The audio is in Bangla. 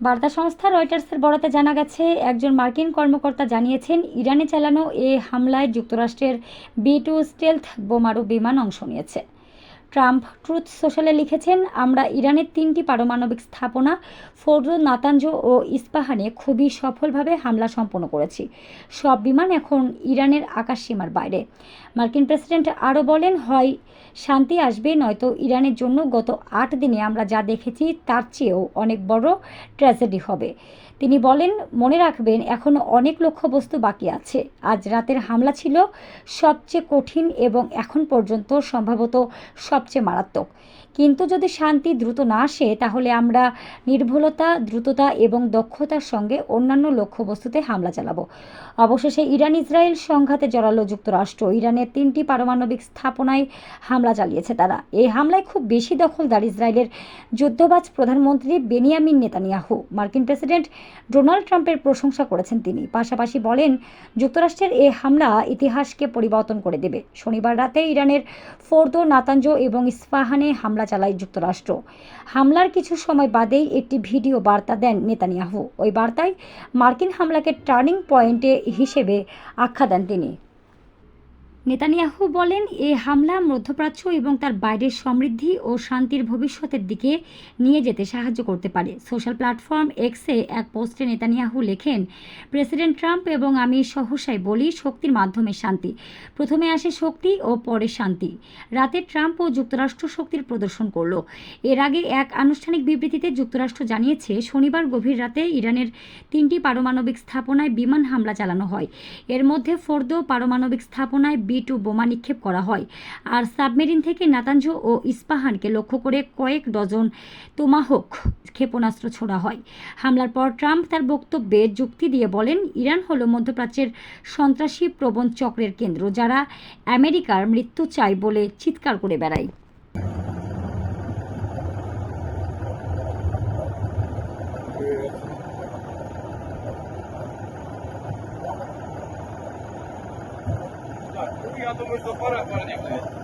বার্তা সংস্থা রয়টার্সের বরাতে জানা গেছে, একজন মার্কিন কর্মকর্তা জানিয়েছেন, ইরানে চালানো এ হামলায় যুক্তরাষ্ট্রের বি টু স্টেলথ বোমারু বিমান অংশ নিয়েছে। ট্রাম্প ট্রুথ সোশ্যালে লিখেছেন, আমরা ইরানের তিনটি পারমাণবিক স্থাপনা, ফোর্দো নাতাঞ্জ ও ইস্পাহানে খুবই সফলভাবে হামলা সম্পন্ন করেছি। সব বিমান এখন ইরানের আকাশসীমার বাইরে। মার্কিন প্রেসিডেন্ট আরও বলেন, হয়, শান্তি আসবে, নয়তো ইরানের জন্য গত আট দিনে আমরা যা দেখেছি তার চেয়েও অনেক বড় ট্র্যাজেডি হবে। তিনি বলেন, মনে রাখবেন এখনও অনেক লক্ষ্যবস্তু বাকি আছে। আজ রাতের হামলা ছিল সবচেয়ে কঠিন এবং এখন পর্যন্ত সম্ভবত সবচেয়ে মারাত্মক। কিন্তু যদি শান্তি দ্রুত না আসে, তাহলে আমরা নির্ভুলতা, দ্রুততা এবং দক্ষতার সঙ্গে অন্যান্য লক্ষ্যবস্তুতে হামলা চালাবো। অবশেষে ইরান ইসরায়েল সংঘাতে জড়ালো যুক্তরাষ্ট্র। ইরানের তিনটি পারমাণবিক স্থাপনায় হামলা চালিয়েছে তারা। এই হামলায় খুব বেশি দখলদার ইসরায়েলের যুদ্ধবাজ প্রধানমন্ত্রী বেনিয়ামিন নেতানিয়াহু। মার্কিন প্রেসিডেন্ট ডোনাল্ড ট্রাম্পের প্রশংসা করেছেন তিনি। পাশাপাশি বলেন, যুক্তরাষ্ট্রের এই হামলা ইতিহাসকে পরিবর্তন করে দেবে। শনিবার রাতে ইরানের ফোর্দো নাতাঞ্জ এবং ইস্পাহানে হামলা চালায় যুক্তরাষ্ট্র। হামলার কিছু সময় বাদেই একটি ভিডিও বার্তা দেন নেতানিয়াহু। ওই বার্তায় মার্কিন হামলাকে টার্নিং পয়েন্টে হিসেবে আখ্যা দেন তিনি। নেতানিয়াহু বলেন এই হামলা মধ্যপ্রাচ্য এবং তার বাইরের সমৃদ্ধি ও শান্তির ভবিষ্যতের দিকে নিয়ে যেতে সাহায্য করতে পারে। সোশ্যাল প্ল্যাটফর্ম এক্সে এক পোস্টে নেতানিয়াহু লেখেন, প্রেসিডেন্ট ট্রাম্প এবং আমি সহসায় বলি শক্তির মাধ্যমে শান্তি। প্রথমে আসে শক্তি ও পরে শান্তি। রাতে ট্রাম্প ও যুক্তরাষ্ট্র শক্তির প্রদর্শন করল। এর আগে এক আনুষ্ঠানিক বিবৃতিতে যুক্তরাষ্ট্র জানিয়েছে, শনিবার গভীর রাতে ইরানের তিনটি পারমাণবিক স্থাপনায় বিমান হামলা চালানো হয়। এর মধ্যে ফোর্দো পারমাণবিক স্থাপনায় ভি টু বোমা নিক্ষেপ করা হয় আর সাবমেরিন থেকে নাতাঞ্জো ও ইস্পাহানকে লক্ষ্য করে কয়েক ডজন তোমাহক ক্ষেপণাস্ত্র ছোড়া হয় হামলার পর ট্রাম্প তার বক্তব্যে যুক্তি দিয়ে বলেন, ইরান হল মধ্যপ্রাচ্যের সন্ত্রাসী প্রবণ চক্রের কেন্দ্র যারা আমেরিকার মৃত্যু চায় বলে চিৎকার করে বেড়ায় Yeah. ну я думаю, что пора, парни. блядь.